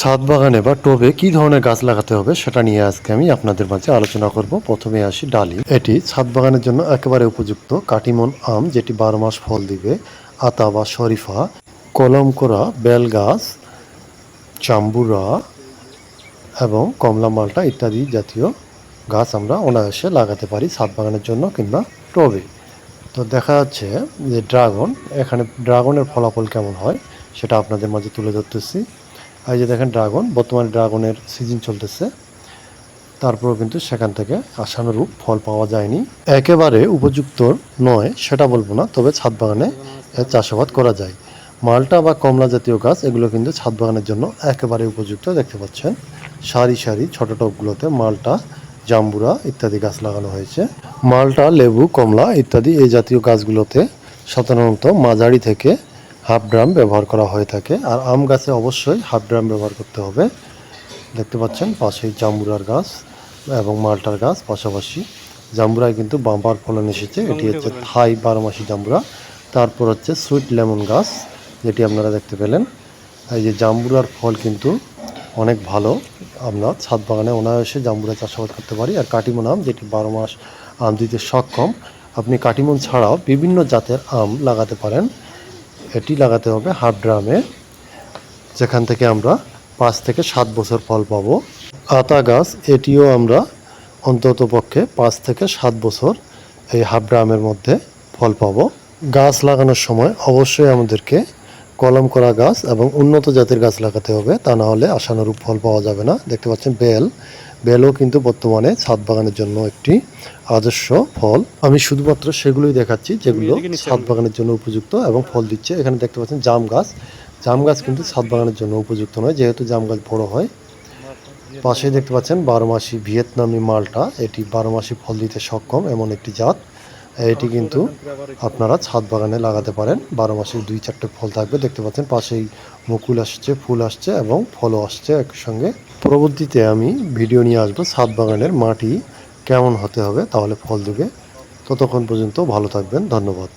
ছাদ বাগানে বা টবে কি ধরনের গাছ লাগাতে হবে সেটা নিয়ে আজকে আমি আপনাদের মাঝে আলোচনা করব। প্রথমে আসি ডালিম। এটি ছাদ বাগানের জন্য একেবারে উপযুক্ত কাটিমন আম, যেটি বারো মাস ফল দিবে। আতা বা শরীফা, কলম করা বেল গাছ, চাম্বুরা এবং কমলা মালটা ইত্যাদি জাতীয় গাছ আমরা অনায়াসে লাগাতে পারি ছাদ বাগানের জন্য কিংবা টবে তো দেখা যাচ্ছে যে ড্রাগন, এখানে ড্রাগনের ফলাফল কেমন হয় সেটা আপনাদের মাঝে তুলে ধরতেছি। এই যে দেখেন ড্রাগন, বর্তমানে ড্রাগনের সিজন চলতেছে। তারপরেও কিন্তু সেখান থেকে আশানুরূপ ফল পাওয়া যায়নি। একেবারে উপযুক্ত নয়, সেটা বলব না, তবে ছাদ বাগানে চাষাবাদ করা যায়। মালটা বা কমলা জাতীয় গাছ, এগুলো কিন্তু ছাদ বাগানের জন্য একেবারে উপযুক্ত, দেখতে পাচ্ছেন। সারি সারি ছোট টবগুলোতে মালটা, জাম্বুরা ইত্যাদি গাছ লাগানো হয়েছে। মালটা, লেবু, কমলা ইত্যাদি এই জাতীয় গাছগুলোতে সাধারণত মাঝারি থেকে হাফ ড্রাম ব্যবহার করা হয়ে থাকে। আর আম গাছে অবশ্যই হাফ ড্রাম ব্যবহার করতে হবে। দেখতে পাচ্ছেন পাশেই জাম্বুরার গাছ এবং মালটার গাছ পাশাপাশি। জাম্বুরায় কিন্তু বাম্পার ফলন এসেছে। এটি হচ্ছে থাই বারোমাসি জাম্বুরা। তারপর হচ্ছে সুইট লেমন গাছ যেটি আপনারা দেখতে পেলেন। এই যে জাম্বুরার ফল কিন্তু অনেক ভালো। আমরা ছাদ বাগানে অনায়াসে জাম্বুরা চাষাবাদ করতে পারি। আর কাটিমন আম যেটি বারো মাস আম দিতে সক্ষম। আপনি কাটিমন ছাড়াও বিভিন্ন জাতের আম লাগাতে পারেন। এটি লাগাতে হবে হাফ ড্রামে, যেখান থেকে আমরা পাঁচ থেকে সাত বছর ফল পাবো। আতা গাছ, এটিও আমরা অন্তত পক্ষে পাঁচ থেকে সাত বছর এই হাফ ড্রামের মধ্যে ফল পাবো। গাছ লাগানোর সময় অবশ্যই আমাদেরকে কলম করা গাছ এবং উন্নত জাতের গাছ লাগাতে হবে, তা না হলে আশানুরূপ ফল পাওয়া যাবে না। দেখতে পাচ্ছেন, বেল। বেলও কিন্তু বর্তমানে ছাদ বাগানের জন্য একটি আদর্শ ফল। আমি শুধুমাত্র সেগুলোই দেখাচ্ছি যেগুলো ছাদ বাগানের জন্য উপযুক্ত এবং ফল দিচ্ছে। এখানে দেখতে পাচ্ছেন জাম গাছ। জাম গাছ কিন্তু ছাদ বাগানের জন্য উপযুক্ত নয় যেহেতু জাম গাছ বড় হয়। পাশেই দেখতে পাচ্ছেন বারো মাসি ভিয়েতনামি মালটা। এটি বারো মাসি ফল দিতে সক্ষম এমন একটি জাত। এটি কিন্তু আপনারা ছাদ বাগানে লাগাতে পারেন। বারো মাসে দুই চারটে ফল থাকবে, দেখতে পাচ্ছেন পাশেই মুকুল আসছে, ফুল আসছে এবং ফলও আসছে একসঙ্গে। পরবর্তীতে আমি ভিডিও নিয়ে আসব ছাদ বাগানের মাটি কেমন হতে হবে, তাহলে ফল দেবে। ততক্ষণ পর্যন্ত ভালো থাকবেন, ধন্যবাদ।